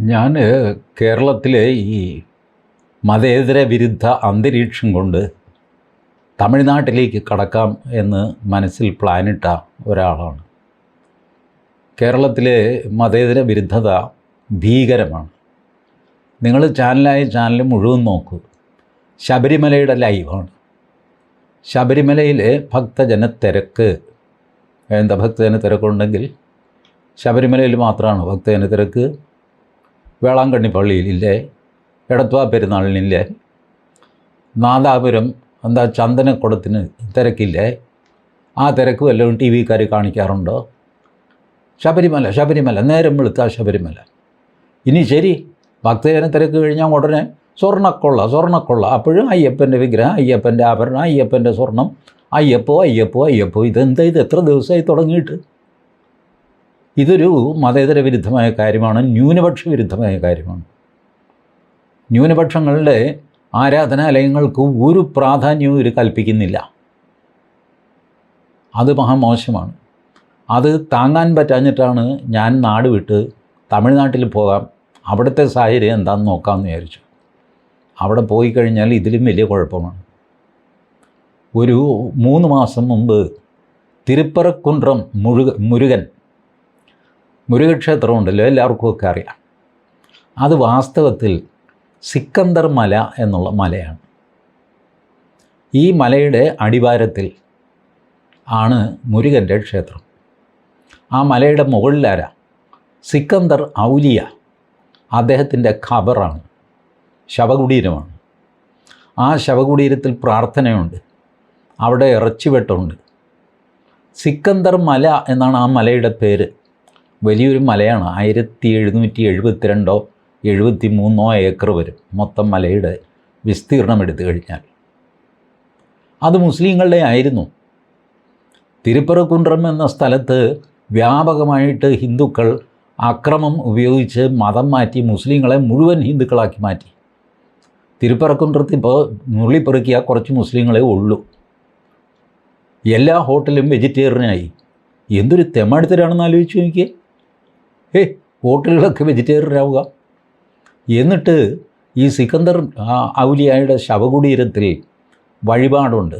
ഞാൻ കേരളത്തിലെ ഈ മതേതര വിരുദ്ധ അന്തരീക്ഷം കൊണ്ട് തമിഴ്നാട്ടിലേക്ക് കടക്കാം എന്ന് മനസ്സിൽ പ്ലാനിട്ട ഒരാളാണ്. കേരളത്തിലെ മതേതര വിരുദ്ധത ഭീകരമാണ്. നിങ്ങൾ ചാനലായ ചാനൽ മുഴുവൻ നോക്കൂ. ശബരിമലയുടെ ലൈവാണ്. ശബരിമലയിലെ ഭക്തജന തിരക്ക്. എന്താ ഭക്തജന തിരക്കുണ്ടെങ്കിൽ ശബരിമലയിൽ മാത്രമാണ് ഭക്തജന തിരക്ക്. വേളാങ്കണ്ണി പള്ളിയിലില്ലേ എടത്വ പെരുന്നാളിനില്ലേ നാദാപുരം എന്താ ചന്ദനക്കുടത്തിന് തിരക്കില്ലേ ആ തിരക്ക് വല്ലതും ടി വിക്കാർ കാണിക്കാറുണ്ടോ? ശബരിമല ശബരിമല നേരം വെളുത്ത ശബരിമല. ഇനി ശരി ഭക്തജന തിരക്ക് കഴിഞ്ഞാൽ ഉടനെ സ്വർണക്കൊള്ള സ്വർണക്കൊള്ള. അപ്പോഴും അയ്യപ്പന്റെ വിഗ്രഹം അയ്യപ്പന്റെ ആഭരണം അയ്യപ്പന്റെ സ്വർണം. അയ്യപ്പോ അയ്യപ്പോ അയ്യപ്പോ ഇതെന്താ ഇത്? എത്ര ദിവസമായി തുടങ്ങിയിട്ട്? ഇതൊരു മതേതര വിരുദ്ധമായ കാര്യമാണ് ന്യൂനപക്ഷ വിരുദ്ധമായ കാര്യമാണ്. ന്യൂനപക്ഷങ്ങളുടെ ആരാധനാലയങ്ങൾക്ക് ഒരു പ്രാധാന്യവും ഇവർ കൽപ്പിക്കുന്നില്ല. അത് മഹാമോശമാണ്. അത് താങ്ങാൻ പറ്റാഞ്ഞിട്ടാണ് ഞാൻ നാട് വിട്ട് തമിഴ്നാട്ടിൽ പോകാം അവിടുത്തെ സാഹചര്യം എന്താണെന്ന് നോക്കാമെന്ന് വിചാരിച്ചു. അവിടെ പോയി കഴിഞ്ഞാൽ ഇതിലും വലിയ കുഴപ്പമാണ്. ഒരു മൂന്ന് മാസം മുമ്പ് തിരുപ്പറക്കുൻട്രം മുഴുക മുരുകൻ മുരുകൻ ക്ഷേത്രമുണ്ടല്ലോ എല്ലാവർക്കും ഒക്കെ അറിയാം. അത് വാസ്തവത്തിൽ സിക്കന്ദർ മല എന്നുള്ള മലയാണ്. ഈ മലയുടെ അടിവാരത്തിൽ ആണ് മുരുകന്റെ ക്ഷേത്രം. ആ മലയുടെ മുകളിലാരാ? സിക്കന്ദർ ഔലിയ. അദ്ദേഹത്തിന്റെ ഖബറാണ്. ശവകുടീരമാണ്. ആ ശവകുടീരത്തിൽ പ്രാർത്ഥനയുണ്ട്. അവിടെ ഇറച്ചിവെട്ടമുണ്ട് സിക്കന്ദർ മല എന്നാണ് ആ മലയുടെ പേര്. വലിയൊരു മലയാണ്. ആയിരത്തി എഴുന്നൂറ്റി എഴുപത്തിരണ്ടോ എഴുപത്തി മൂന്നോ ഏക്കർ വരും. മൊത്തം മലയുടെ വിസ്തീർണം എടുത്തു കഴിഞ്ഞാൽ. അത് മുസ്ലിങ്ങളുടെ ആയിരുന്നു. തിരുപ്പറക്കുണ്ട്രം എന്ന സ്ഥലത്ത് വ്യാപകമായിട്ട് ഹിന്ദുക്കൾ അക്രമം ഉപയോഗിച്ച് മതം മാറ്റി മുസ്ലിങ്ങളെ മുഴുവൻ ഹിന്ദുക്കളാക്കി മാറ്റി. തിരുപ്പറക്കുണ്ട്രത്ത് ഇപ്പോൾ നുള്ളിപ്പെറുക്കിയാൽ കുറച്ച് മുസ്ലിങ്ങളെ ഉള്ളൂ. എല്ലാ ഹോട്ടലും വെജിറ്റേറിയനായി. എന്തൊരു തെമ്മടുത്തരാണെന്ന് ആലോചിച്ച് നോക്കിയേ. ഏ ഹോട്ടലുകളൊക്കെ വെജിറ്റേറിയനാവുക. എന്നിട്ട് ഈ സിക്കന്ദർ ഔലിയായുടെ ശവകുടീരത്തിൽ വഴിപാടുണ്ട്.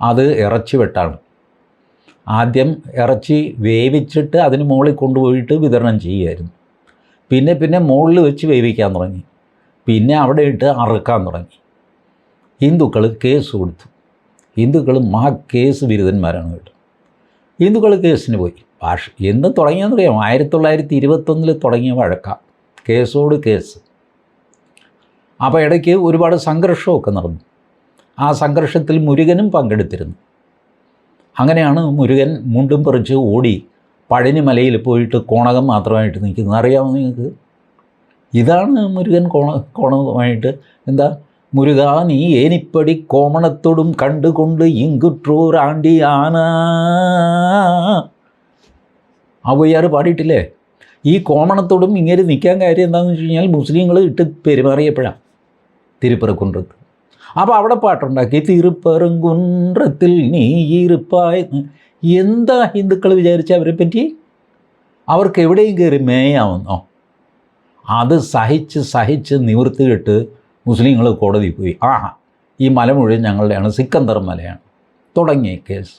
അത് ഇറച്ചി വെട്ടാണ്. ആദ്യം ഇറച്ചി വേവിച്ചിട്ട് അതിന് മുകളിൽ കൊണ്ടുപോയിട്ട് വിതരണം ചെയ്യുമായിരുന്നു പിന്നെ പിന്നെ മുകളിൽ വെച്ച് വേവിക്കാൻ തുടങ്ങി. പിന്നെ അവിടെ ഇട്ട് അറുക്കാൻ തുടങ്ങി. ഹിന്ദുക്കൾ കേസ് കൊടുത്തു. ഹിന്ദുക്കൾ മഹാ കേസ് ബിരുദന്മാരാണ് കേട്ടോ. ഹിന്ദുക്കൾ കേസിന് പോയി. ഭാഷ എന്ന് തുടങ്ങിയെന്നറിയാം ആയിരത്തി തൊള്ളായിരത്തി ഇരുപത്തൊന്നിൽ തുടങ്ങിയ വഴക്ക. കേസോട് കേസ്. അപ്പോൾ ഇടയ്ക്ക് ഒരുപാട് സംഘർഷമൊക്കെ നടന്നു. ആ സംഘർഷത്തിൽ മുരുകനും പങ്കെടുത്തിരുന്നു. അങ്ങനെയാണ് മുരുകൻ മുണ്ടും പറിച്ച് ഓടി പഴനിമലയിൽ പോയിട്ട് കോണകം മാത്രമായിട്ട് നിൽക്കുന്നത്. അറിയാമോ നിങ്ങൾക്ക്? ഇതാണ് മുരുകൻ കോണ കോണകമായിട്ട് എന്താ? മുരുക നീ ഏനിപ്പടി കോമണത്തോടും കണ്ടുകൊണ്ട് ഇങ്കുട്രൂർ ആന ഔയ്യാർ പാടിയിട്ടില്ലേ? ഈ കോമണത്തോടും ഇങ്ങനെ നിൽക്കാൻ കാര്യം എന്താണെന്ന് വെച്ച് കഴിഞ്ഞാൽ മുസ്ലിങ്ങൾ ഇട്ട് പെരുമാറിയപ്പോഴാണ് തിരുപ്പറക്കുണ്ടത്ത് അപ്പോൾ അവിടെ പാട്ടുണ്ടാക്കി തിരുപ്പറങ്കുன்றത്തിൽ നീ ഇരുപ്പായ എന്താ ഹിന്ദുക്കൾ വിചാരിച്ച അവരെ പറ്റി? അവർക്ക് എവിടെയും കയറി മേയാവുന്നോ? അത് സഹിച്ച് സഹിച്ച് നിവർത്തിയിട്ട് മുസ്ലിങ്ങൾ കോടതി പോയി. ആഹാ ഈ മല മുഴുവൻ ഞങ്ങളുടെയാണ് സിക്കന്ദർ മലയാണ്. തുടങ്ങിയ കേസ്.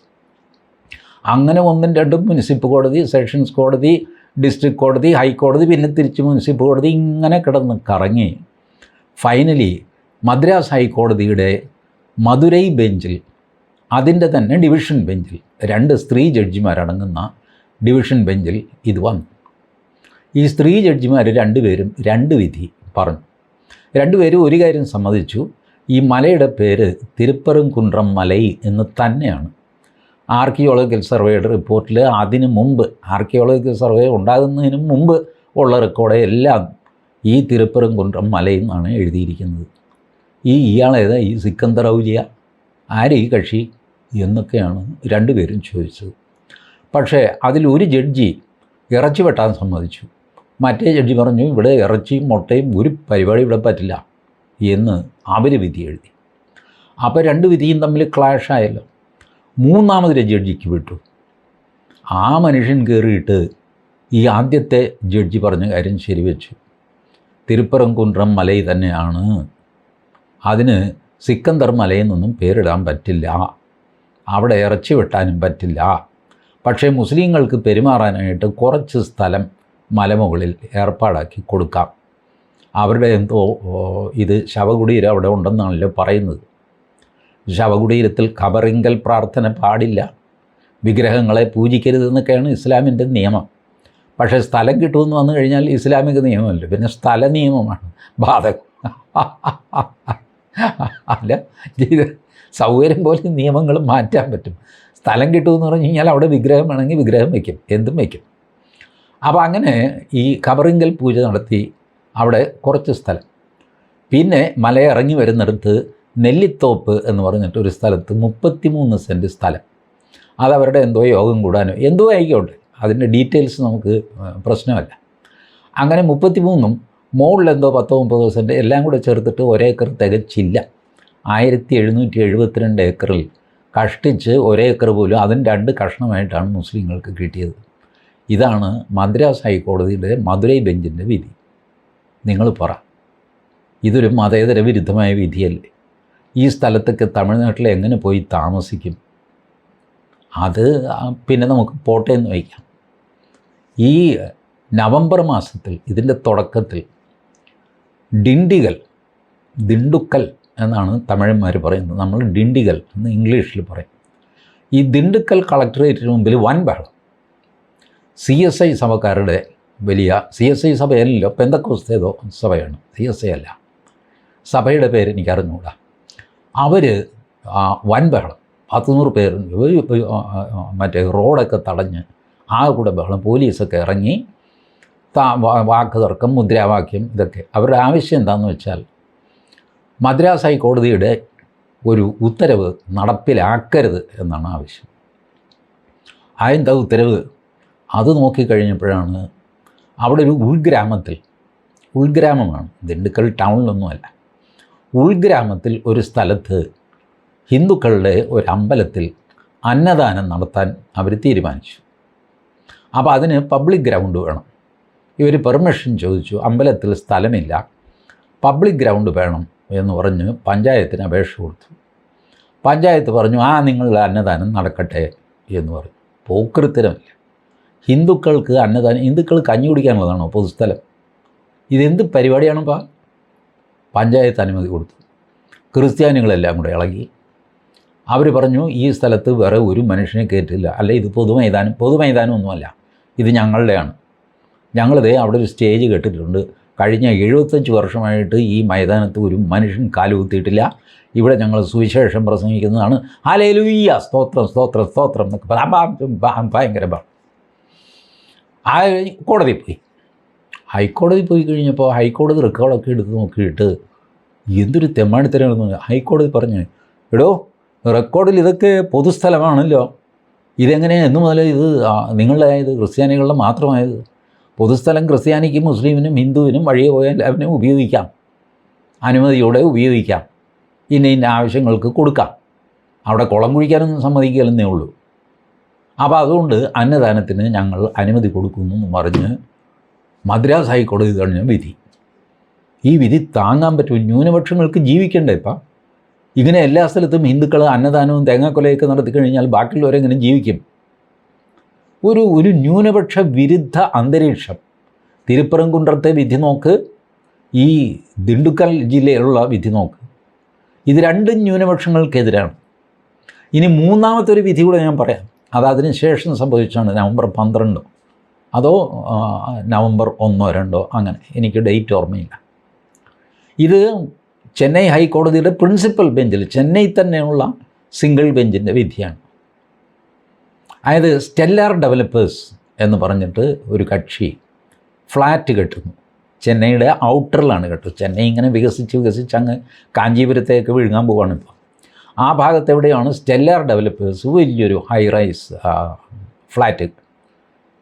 അങ്ങനെ ഒന്നും രണ്ടും മുനിസിപ്പൽ കോടതി സെഷൻസ് കോടതി ഡിസ്ട്രിക്ട് കോടതി ഹൈക്കോടതി പിന്നെ തിരിച്ച് മുനിസിപ്പൽ കോടതി ഇങ്ങനെ കിടന്ന് കറങ്ങി. ഫൈനലി മദ്രാസ് ഹൈക്കോടതിയുടെ മധുരൈ ബെഞ്ചിൽ അതിന്റെ തന്നെ ഡിവിഷൻ ബെഞ്ചിൽ രണ്ട് സ്ത്രീ ജഡ്ജിമാരടങ്ങുന്ന ഡിവിഷൻ ബെഞ്ചിൽ ഇത് വന്നു. ഈ സ്ത്രീ ജഡ്ജിമാർ രണ്ടുപേരും രണ്ട് വിധി പറഞ്ഞു. രണ്ടുപേരും ഒരു കാര്യം സമ്മതിച്ചു. ഈ മലയുടെ പേര് തിരുപ്പറും കുണ്ട്രം മലൈ എന്ന് തന്നെയാണ്. ആർക്കിയോളജിക്കൽ സർവേയുടെ റിപ്പോർട്ടിൽ അതിന് മുമ്പ് ആർക്കിയോളജിക്കൽ സർവേ ഉണ്ടാകുന്നതിന് മുമ്പ് ഉള്ള റെക്കോർഡ് എല്ലാം ഈ തിരുപ്പരംകുന്നം മലയിൽ നിന്നാണ് എഴുതിയിരിക്കുന്നത്. ഈ ഇയാളേത് ഈ സിക്കന്ദർ ഔലിയ. ആര് ഈ കക്ഷി? എന്നൊക്കെയാണ് രണ്ടുപേരും ചോദിച്ചത്. പക്ഷേ അതിലൊരു ജഡ്ജി ഇറച്ചി വെട്ടാൻ സമ്മതിച്ചു. മറ്റേ ജഡ്ജി പറഞ്ഞു ഇവിടെ ഇറച്ചിയും മുട്ടയും ഒരു പരിപാടി ഇവിടെ പറ്റില്ല എന്ന് അവർ വിധി എഴുതി. അപ്പോൾ രണ്ട് വിധിയും തമ്മിൽ ക്ലാഷായല്ലോ മൂന്നാമത് ജഡ്ജിക്ക് വിട്ടു. ആ മനുഷ്യൻ കയറിയിട്ട് ഈ ആദ്യത്തെ ജഡ്ജി പറഞ്ഞ കാര്യം ശരിവെച്ചു. തിരുപ്പറംകുണ്ട്രം മലയിൽ തന്നെയാണ്. അതിന് സിക്കന്ദർ മലയിൽ നിന്നും പേരിടാൻ പറ്റില്ല. അവിടെ ഇറച്ചി വെട്ടാനും പറ്റില്ല. പക്ഷേ മുസ്ലിങ്ങൾക്ക് പെരുമാറാനായിട്ട് കുറച്ച് സ്ഥലം മലമുകളിൽ ഏർപ്പാടാക്കി കൊടുക്കാം. അവരുടെ എന്തോ ഇത് ശവകുടീരം അവിടെ ഉണ്ടെന്നാണല്ലോ പറയുന്നത്. ശവകുടീരത്തിൽ ഖബറിങ്കൽ പ്രാർത്ഥന പാടില്ല. വിഗ്രഹങ്ങളെ പൂജിക്കരുതെന്നൊക്കെയാണ് ഇസ്ലാമിന്റെ നിയമം. പക്ഷേ സ്ഥലം കിട്ടുമെന്ന് വന്നു കഴിഞ്ഞാൽ ഇസ്ലാമിക നിയമമല്ല? പിന്നെ സ്ഥല നിയമമാണ്. ബാധകം. അല്ല സൗകര്യം പോലെ നിയമങ്ങൾ മാറ്റാൻ പറ്റും. സ്ഥലം കിട്ടുമെന്ന് പറഞ്ഞു കഴിഞ്ഞാൽ അവിടെ വിഗ്രഹം വേണമെങ്കിൽ വിഗ്രഹം വയ്ക്കും എന്തും വയ്ക്കും. അപ്പോൾ അങ്ങനെ ഈ കബറിങ്കൽ പൂജ നടത്തി അവിടെ കുറച്ച് സ്ഥലം. പിന്നെ മലയിറങ്ങി വരുന്നിടത്ത് നെല്ലിത്തോപ്പ് എന്ന് പറഞ്ഞിട്ട് ഒരു സ്ഥലത്ത് മുപ്പത്തിമൂന്ന് സെന്റ് സ്ഥലം. അതവരുടെ എന്തോ യോഗം കൂടാനോ എന്തോ ആയിക്കോട്ടെ. അതിന്റെ ഡീറ്റെയിൽസ് നമുക്ക് പ്രശ്നമല്ല. അങ്ങനെ മുപ്പത്തിമൂന്നും മുകളിൽ എന്തോ പത്തോ മുപ്പതോ സെന്റ് എല്ലാം കൂടെ ചേർത്തിട്ട് ഒരേക്കർ തികച്ചില്ല. ആയിരത്തി എഴുന്നൂറ്റി എഴുപത്തിരണ്ട് ഏക്കറിൽ കഷ്ടിച്ച് ഒരേക്കർ പോലും അതിന് രണ്ട് കഷ്ണമായിട്ടാണ് മുസ്ലിങ്ങൾക്ക് കിട്ടിയത്. ഇതാണ് മദ്രാസ് ഹൈക്കോടതിയുടെ മധുരൈ ബെഞ്ചിന്റെ വിധി. നിങ്ങൾ പറ. ഇതൊരു മതേതര വിരുദ്ധമായ വിധിയല്ലേ? ഈ സ്ഥലത്തൊക്കെ തമിഴ്നാട്ടിൽ എങ്ങനെ പോയി താമസിക്കും? അത് പിന്നെ നമുക്ക് പോട്ടെ എന്ന് വയ്ക്കാം. ഈ നവംബർ മാസത്തിൽ ഇതിന്റെ തുടക്കത്തിൽ ഡിണ്ടിഗൽ ദിണ്ടുക്കൽ എന്നാണ് തമിഴന്മാർ പറയുന്നത്. നമ്മൾ ഡിണ്ടിഗൽ എന്ന് ഇംഗ്ലീഷിൽ പറയും. ഈ ദിണ്ടുക്കൽ കളക്ടറേറ്റിന് മുമ്പിൽ വൻ ബഹളം. സി എസ് ഐ സഭക്കാരുടെ വലിയ സി എസ് ഐ സഭയല്ലോ പെന്തക്കോസ്തേതോ സഭയാണ്. സി എസ് ഐ അല്ല. സഭയുടെ പേര് എനിക്ക് അറിഞ്ഞുകൂടാ അവർ വൻ ബഹളം പത്തുനൂറ് ആ, മറ്റേ റോഡൊക്കെ തടഞ്ഞ് ആ കൂടെ ബഹളം പോലീസൊക്കെ ഇറങ്ങി താ വാക്ക് തർക്കം മുദ്രാവാക്യം ഇതൊക്കെ. അവരുടെ ആവശ്യം എന്താണെന്ന് വെച്ചാൽ മദ്രാസ് ഹൈക്കോടതിയുടെ ഒരു ഉത്തരവ് നടപ്പിലാക്കരുത് എന്നാണ് ആവശ്യം. അതെന്താ ഉത്തരവ്? അത് നോക്കിക്കഴിഞ്ഞപ്പോഴാണ് അവിടെ ഒരു ഉൾഗ്രാമത്തിൽ ഉൾഗ്രാമമാണ് ദിണ്ടുക്കൽ ടൗണിലൊന്നുമല്ല. ഉൾഗ്രാമത്തിൽ ഒരു സ്ഥലത്ത് ഹിന്ദുക്കളുടെ ഒരു അമ്പലത്തിൽ അന്നദാനം നടത്താൻ അവർ തീരുമാനിച്ചു. അപ്പോൾ അതിന് പബ്ലിക് ഗ്രൗണ്ട് വേണം. ഇവർ പെർമിഷൻ ചോദിച്ചു അമ്പലത്തിൽ സ്ഥലമില്ല പബ്ലിക് ഗ്രൗണ്ട് വേണം എന്ന് പറഞ്ഞ് പഞ്ചായത്തിന് അപേക്ഷ കൊടുത്തു. പഞ്ചായത്ത് പറഞ്ഞു ആ നിങ്ങളുടെ അന്നദാനം നടക്കട്ടെ എന്ന് പറഞ്ഞു. പോക്കൃത്തരമില്ല. ഹിന്ദുക്കൾക്ക് അന്നദാനം ഹിന്ദുക്കൾ കഞ്ഞി കുടിക്കാനുള്ളതാണോ പൊതുസ്ഥലം ഇതെന്ത് പരിപാടിയാണിപ്പോൾ പഞ്ചായത്ത് അനുമതി കൊടുത്തു. ക്രിസ്ത്യാനികളെല്ലാം കൂടെ ഇളകി. അവർ പറഞ്ഞു ഈ സ്ഥലത്ത് വേറെ ഒരു മനുഷ്യനെ കയറ്റില്ല അല്ല ഇത് പൊതുമൈതാനം പൊതുമൈതാനം ഒന്നുമല്ല. ഇത് ഞങ്ങളുടെയാണ്. ഞങ്ങളിതേ അവിടെ ഒരു സ്റ്റേജ് കെട്ടിട്ടുണ്ട്. കഴിഞ്ഞ എഴുപത്തഞ്ച് വർഷമായിട്ട് ഈ മൈതാനത്ത് ഒരു മനുഷ്യൻ കാലുകുത്തിയിട്ടില്ല ഇവിടെ ഞങ്ങൾ സുവിശേഷം പ്രസംഗിക്കുന്നതാണ്. ഹാലേലുയ്യ സ്തോത്രം സ്തോത്രം സ്തോത്രം എന്നൊക്കെ ഭയങ്കര. ആ കോടതി പോയി. ഹൈക്കോടതി പോയി കഴിഞ്ഞപ്പോൾ ഹൈക്കോടതി റെക്കോർഡൊക്കെ എടുത്ത് നോക്കിയിട്ട് എന്തൊരു തെമ്മാടിത്തരമെന്ന് ഹൈക്കോടതി പറഞ്ഞു എടോ റെക്കോർഡിൽ ഇതൊക്കെ പൊതുസ്ഥലമാണല്ലോ. ഇതെങ്ങനെ എന്ന് മുതൽ ഇത് നിങ്ങളുടെ ഇത് ക്രിസ്ത്യാനികളുടെ മാത്രമായത്. പൊതുസ്ഥലം ക്രിസ്ത്യാനിക്കും മുസ്ലിമിനും ഹിന്ദുവിനും വഴിയെ പോയാൽ എല്ലാവരും ഉപയോഗിക്കാം. അനുമതിയോടെ ഉപയോഗിക്കാം. ഇന്ന ഇന്ന ആവശ്യങ്ങൾക്ക് കൊടുക്കാം. അവിടെ കുളം കുഴിക്കാനൊന്നും സമ്മതിക്കില്ലെന്നേ ഉള്ളൂ. അപ്പോൾ അതുകൊണ്ട് അന്നദാനത്തിന് ഞങ്ങൾ അനുമതി കൊടുക്കുന്നു എന്ന് പറഞ്ഞ് മദ്രാസ് ഹൈക്കോടതി തടഞ്ഞ വിധി. ഈ വിധി താങ്ങാൻ പറ്റും. ന്യൂനപക്ഷങ്ങൾക്ക് ജീവിക്കണ്ടേ ഇപ്പം? ഇങ്ങനെ എല്ലാ സ്ഥലത്തും ഹിന്ദുക്കൾ അന്നദാനവും തേങ്ങാക്കൊലയൊക്കെ നടത്തി കഴിഞ്ഞാൽ ബാക്കിയുള്ളവരെങ്ങനെ ജീവിക്കും? ഒരു ഒരു ന്യൂനപക്ഷ വിരുദ്ധ അന്തരീക്ഷം. തിരുപ്പറംകുണ്ടത്തെ വിധി നോക്ക്. ഈ ദിണ്ടുക്കൽ ജില്ലയിലുള്ള വിധി നോക്ക്. ഇത് രണ്ടും ന്യൂനപക്ഷങ്ങൾക്കെതിരാണ്. ഇനി മൂന്നാമത്തെ ഒരു വിധി കൂടെ ഞാൻ പറയാം. അത് അതിന് ശേഷം സംഭവിച്ചാണ് നവംബർ പന്ത്രണ്ടോ. അതോ നവംബർ ഒന്നോ രണ്ടോ അങ്ങനെ. എനിക്ക് ഡേറ്റ് ഓർമ്മയില്ല. ഇത് ചെന്നൈ ഹൈക്കോടതിയുടെ പ്രിൻസിപ്പൽ ബെഞ്ചിൽ ചെന്നൈ തന്നെയുള്ള സിംഗിൾ ബെഞ്ചിന്റെ വിധിയാണ്. അതായത് സ്റ്റെല്ലാർ ഡെവലപ്പേഴ്സ് എന്ന് പറഞ്ഞിട്ട് ഒരു കക്ഷി ഫ്ലാറ്റ് കെട്ടുന്നു. ചെന്നൈയുടെ ഔട്ടറിലാണ് കേട്ടോ ചെന്നൈ ഇങ്ങനെ വികസിച്ച് വികസിച്ച് അങ്ങ് കാഞ്ചീപുരത്തേക്ക് വിഴുങ്ങാൻ പോവാണ് ഇപ്പോൾ. ആ ഭാഗത്തെവിടെയാണ് സ്റ്റെല്ലാർ ഡെവലപ്പേഴ്സ് വലിയൊരു ഹൈ റൈസ് ഫ്ലാറ്റ്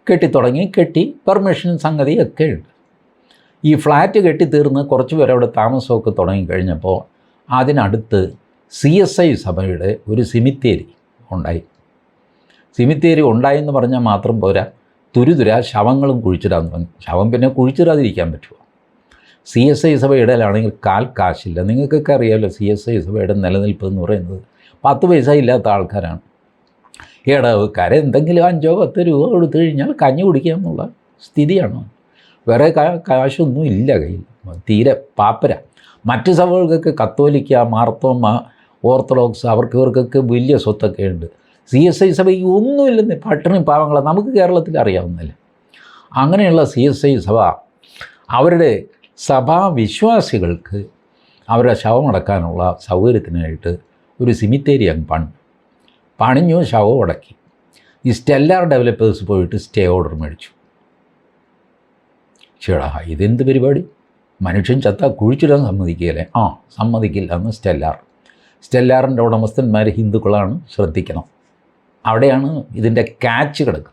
കെട്ടിത്തുടങ്ങി കെട്ടി പെർമിഷൻ സംഗതി ഒക്കെ ഉണ്ട്. ഈ ഫ്ലാറ്റ് കെട്ടിത്തീർന്ന് കുറച്ച് പേര് അവിടെ താമസമൊക്കെ തുടങ്ങിക്കഴിഞ്ഞപ്പോൾ അതിനടുത്ത് സി എസ് ഐ സഭയുടെ ഒരു സിമിത്തേരി ഉണ്ടായി. സിമിത്തേരി ഉണ്ടായെന്ന് പറഞ്ഞാൽ മാത്രം പോരാ തുരുതുര ശവങ്ങളും കുഴിച്ചിടാൻ തുടങ്ങി ശവം പിന്നെ കുഴിച്ചിടാതിരിക്കാൻ പറ്റുമോ? സി എസ് ഐ സഭ ഇടയിലാണെങ്കിൽ കാൽ കാശില്ല. നിങ്ങൾക്കൊക്കെ അറിയാമല്ലോ സി എസ് ഐ സഭയുടെ നിലനിൽപ്പ് എന്ന് പറയുന്നത് പത്ത് പൈസ ഇല്ലാത്ത ആൾക്കാരാണ്. ഇടവക്കാർ എന്തെങ്കിലും അഞ്ചോ പത്ത് രൂപ കൊടുത്തു കഴിഞ്ഞാൽ കഞ്ഞി കുടിക്കാമെന്നുള്ള സ്ഥിതിയാണ്? വേറെ കാശൊന്നും ഇല്ല കയ്യിൽ. തീരെ പാപ്പര. മറ്റ് സഭകൾക്കൊക്കെ കത്തോലിക്ക മാർത്തോമ ഓർത്തഡോക്സ് അവർക്ക് ഇവർക്കൊക്കെ വലിയ സ്വത്തൊക്കെ ഉണ്ട്. സി എസ് ഐ സഭയ്ക്ക് ഒന്നുമില്ലെന്ന് പട്ടിണി പാവങ്ങളെ നമുക്ക് കേരളത്തിൽ അറിയാവുന്നില്ല അങ്ങനെയുള്ള സി എസ് ഐ സഭ അവരുടെ സഭാ വിശ്വാസികൾക്ക് അവരുടെ ശവമടക്കാനുള്ള സൗകര്യത്തിനായിട്ട് ഒരു സിമിത്തേരി അങ്ങ് പണി പണിഞ്ഞു ശവം ഉടക്കി. ഈ സ്റ്റെല്ലാർ ഡെവലപ്പേഴ്സ് പോയിട്ട് സ്റ്റേ ഓർഡർ മേടിച്ചു. ചേടാ ഇതെന്ത് പരിപാടി? മനുഷ്യൻ ചത്ത കുഴിച്ചിടാൻ സമ്മതിക്കുകയല്ലേ ആ സമ്മതിക്കില്ല എന്ന് സ്റ്റെല്ലാർ. സ്റ്റെല്ലാറിന്റെ ഉടമസ്ഥന്മാർ ഹിന്ദുക്കളാണ് ശ്രദ്ധിക്കണം. അവിടെയാണ് ഇതിന്റെ ക്യാച്ച് കിടക്കുന്നത്.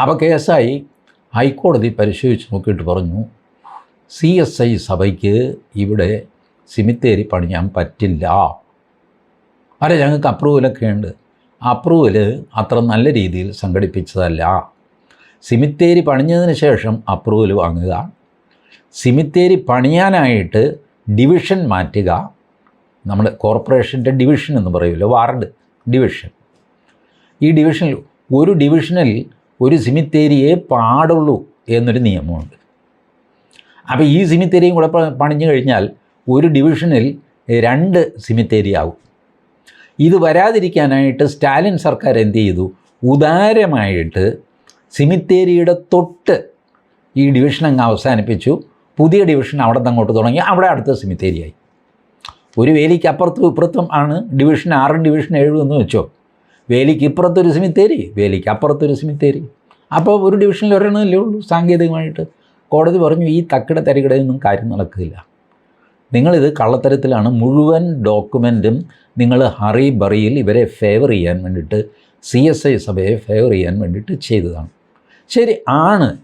അപ്പോൾ കേസായി ഹൈക്കോടതി പരിശോധിച്ച് നോക്കിയിട്ട് പറഞ്ഞു സി എസ് ഐ സഭയ്ക്ക് ഇവിടെ സിമിത്തേരി പണിയാൻ പറ്റില്ല. അല്ല ഞങ്ങൾക്ക് അപ്രൂവലൊക്കെ ഉണ്ട് അപ്രൂവൽ അത്ര നല്ല രീതിയിൽ സംഘടിപ്പിച്ചതല്ല. സിമിത്തേരി പണിഞ്ഞതിന് ശേഷം അപ്രൂവൽ വാങ്ങുക. സിമിത്തേരി പണിയാനായിട്ട് ഡിവിഷൻ മാറ്റുക. നമ്മുടെ കോർപ്പറേഷന്റെ ഡിവിഷൻ എന്ന് പറയുമല്ലോ വാർഡ് ഡിവിഷൻ. ഈ ഡിവിഷനിൽ ഒരു ഡിവിഷനിൽ ഒരു സിമിത്തേരിയെ പാടുള്ളൂ എന്നൊരു നിയമമുണ്ട്. അപ്പോൾ ഈ സിമിത്തേരിയും കൂടെ പണിഞ്ഞു കഴിഞ്ഞാൽ ഒരു ഡിവിഷനിൽ രണ്ട് സിമിത്തേരി ആവും ഇത് വരാതിരിക്കാനായിട്ട് സ്റ്റാലിൻ സർക്കാർ എന്ത് ചെയ്തു? ഉദാരമായിട്ട് സിമിത്തേരിയുടെ തൊട്ട് ഈ ഡിവിഷൻ അങ്ങ് അവസാനിപ്പിച്ചു. പുതിയ ഡിവിഷൻ അവിടെ നിന്ന് അങ്ങോട്ട് തുടങ്ങി. അവിടെ അടുത്ത സിമിത്തേരിയായി. ഒരു വേലിക്ക് അപ്പുറത്തും ഇപ്പുറത്തും ആണ് ഡിവിഷൻ ആറും ഡിവിഷൻ ഏഴും എന്ന് വെച്ചോ. വേലിക്ക് ഇപ്പുറത്തൊരു സിമിത്തേരി വേലിക്ക് അപ്പുറത്തൊരു സിമിത്തേരി. അപ്പോൾ ഒരു ഡിവിഷനിൽ ഒരെണ്ണമല്ലേ ഉള്ളൂ സാങ്കേതികമായിട്ട്. കോടതി പറഞ്ഞു ഈ തക്കിട തരികിടയൊന്നും കാര്യം നടക്കില്ല നിങ്ങളിത് കള്ളത്തരത്തിലാണ് മുഴുവൻ ഡോക്യുമെന്റും നിങ്ങൾ ഹറി ബറിയിൽ ഇവരെ ഫേവർ ചെയ്യാൻ വേണ്ടിയിട്ട് സി എസ് ഐ സഭയെ ഫേവർ ചെയ്യാൻ വേണ്ടിയിട്ട് ചെയ്തതാണ്. ശരി ആണ്.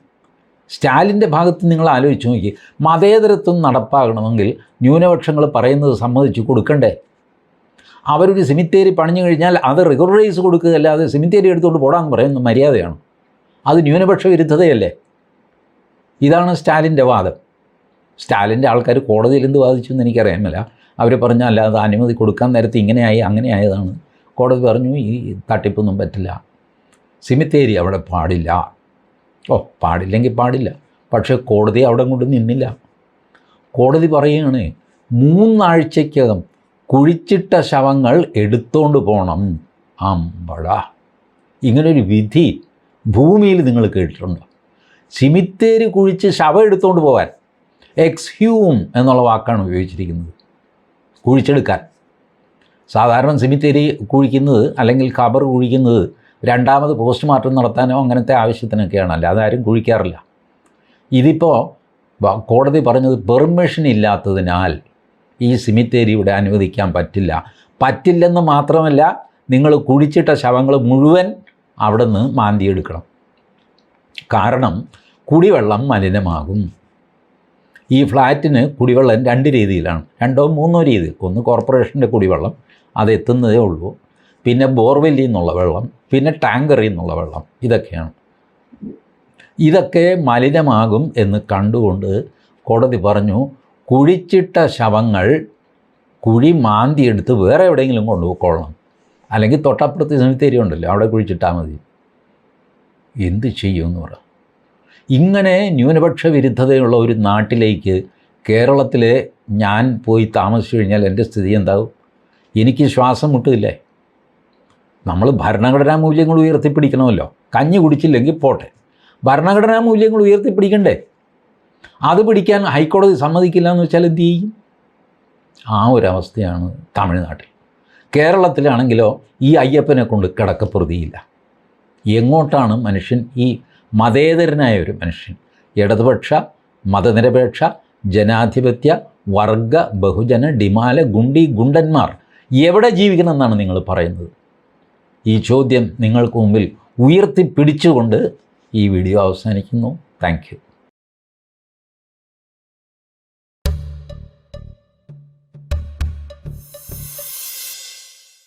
സ്റ്റാലിന്റെ ഭാഗത്ത് നിങ്ങൾ ആലോചിച്ച് നോക്കി. മതേതരത്വം നടപ്പാകണമെങ്കിൽ ന്യൂനപക്ഷങ്ങൾ പറയുന്നത് സമ്മതിച്ച് കൊടുക്കണ്ടേ? അവരൊരു സിമിത്തേരി പണിഞ്ഞു കഴിഞ്ഞാൽ അത് റിഗറൈസ് കൊടുക്കുക അല്ലാതെ സിമിത്തേരി എടുത്തുകൊണ്ട് പോടാന്ന് പറയുന്നത് മര്യാദയാണ്. അത് ന്യൂനപക്ഷ വിരുദ്ധതയല്ലേ? ഇതാണ് സ്റ്റാലിന്റെ വാദം. സ്റ്റാലിന്റെ ആൾക്കാർ കോടതിയിൽ എന്ത് വാദിച്ചു എന്ന് എനിക്കറിയാമല്ല അവർ പറഞ്ഞ അല്ലാതെ അനുമതി കൊടുക്കാൻ നേരത്തെ ഇങ്ങനെയായി അങ്ങനെ ആയതാണ്. കോടതി പറഞ്ഞു ഈ തട്ടിപ്പൊന്നും പറ്റില്ല. സിമിത്തേരി അവിടെ പാടില്ല. ഓ പാടില്ലെങ്കിൽ പാടില്ല. പക്ഷേ കോടതി അവിടെ കൊണ്ട് നിന്നില്ല. കോടതി പറയുകയാണ് മൂന്നാഴ്ചയ്ക്കകം കുഴിച്ചിട്ട ശവങ്ങൾ എടുത്തോണ്ട് പോകണം അമ്പഴ ഇങ്ങനൊരു വിധി ഭൂമിയിൽ നിങ്ങൾ കേട്ടിട്ടുണ്ടോ? സിമിത്തേരി കുഴിച്ച് ശവം എടുത്തുകൊണ്ട് പോകാൻ എക്സ്ഹ്യൂം എന്നുള്ള വാക്കാണ് ഉപയോഗിച്ചിരിക്കുന്നത്. കുഴിച്ചെടുക്കാൻ. സാധാരണ സിമിത്തേരി കുഴിക്കുന്നത് അല്ലെങ്കിൽ ഖബർ കുഴിക്കുന്നത് രണ്ടാമത് പോസ്റ്റ്മോർട്ടം നടത്താനോ അങ്ങനത്തെ ആവശ്യത്തിനൊക്കെയാണ്. അല്ലാതെ ആരും കുഴിക്കാറില്ല. ഇതിപ്പോൾ കോടതി പറഞ്ഞത് പെർമിഷൻ ഇല്ലാത്തതിനാൽ ഈ സിമിത്തേരി ഇവിടെ അനുവദിക്കാൻ പറ്റില്ല. പറ്റില്ലെന്ന് മാത്രമല്ല നിങ്ങൾ കുഴിച്ചിട്ട ശവങ്ങൾ മുഴുവൻ അവിടെ നിന്ന് മാന്തിയെടുക്കണം. കാരണം കുടിവെള്ളം മലിനമാകും. ഈ ഫ്ലാറ്റിന് കുടിവെള്ളം രണ്ട് രീതിയിലാണ്. രണ്ടോ മൂന്നോ രീതിയിൽ ഒന്ന് കോർപ്പറേഷന്റെ കുടിവെള്ളം അത് എത്തുന്നതേ ഉള്ളൂ. പിന്നെ ബോർവെല്ലിൽ നിന്നുള്ള വെള്ളം പിന്നെ ടാങ്കറിൽ നിന്നുള്ള വെള്ളം ഇതൊക്കെയാണ്. ഇതൊക്കെ മലിനമാകും എന്ന് കണ്ടുകൊണ്ട് കോടതി പറഞ്ഞു കുഴിച്ചിട്ട ശവങ്ങൾ കുഴി മാന്തിയെടുത്ത് വേറെ എവിടെയെങ്കിലും കൊണ്ടുപോയിക്കൊള്ളണം അല്ലെങ്കിൽ തൊട്ടപ്പുറത്ത് സെമിത്തേരി ഉണ്ടല്ലോ അവിടെ കുഴിച്ചിട്ടാൽ മതി. എന്ത് ചെയ്യുമെന്ന് പറ. ഇങ്ങനെ ന്യൂനപക്ഷ വിരുദ്ധതയുള്ള ഒരു നാട്ടിലേക്ക് കേരളത്തിൽ ഞാൻ പോയി താമസിച്ചു കഴിഞ്ഞാൽ എന്റെ സ്ഥിതി എന്താകും? എനിക്ക് ശ്വാസം മുട്ടില്ലേ? നമ്മൾ ഭരണഘടനാ മൂല്യങ്ങൾ ഉയർത്തിപ്പിടിക്കണമല്ലോ. കഞ്ഞി കുടിച്ചില്ലെങ്കിൽ പോട്ടെ. ഭരണഘടനാ മൂല്യങ്ങൾ ഉയർത്തിപ്പിടിക്കണ്ടേ? അത് പിടിക്കാൻ ഹൈക്കോടതി സമ്മതിക്കില്ല എന്ന് വെച്ചാൽ എന്ത് ചെയ്യും? ആ ഒരവസ്ഥയാണ് തമിഴ്നാട്ടിൽ. കേരളത്തിലാണെങ്കിലോ ഈ അയ്യപ്പനെ കൊണ്ട് കിടക്കപ്രതിയില്ല. എങ്ങോട്ടാണ് മനുഷ്യൻ ഈ മതേതരനായ ഒരു മനുഷ്യൻ. ഇടതുപക്ഷ മതനിരപേക്ഷ ജനാധിപത്യ വർഗ ബഹുജന ഡിമാല ഗുണ്ടി ഗുണ്ടന്മാർ എവിടെ ജീവിക്കണമെന്നാണ് നിങ്ങൾ പറയുന്നത്? ഈ ചോദ്യം നിങ്ങൾക്ക് മുമ്പിൽ ഉയർത്തിപ്പിടിച്ചുകൊണ്ട് ഈ വീഡിയോ അവസാനിക്കുന്നു. താങ്ക്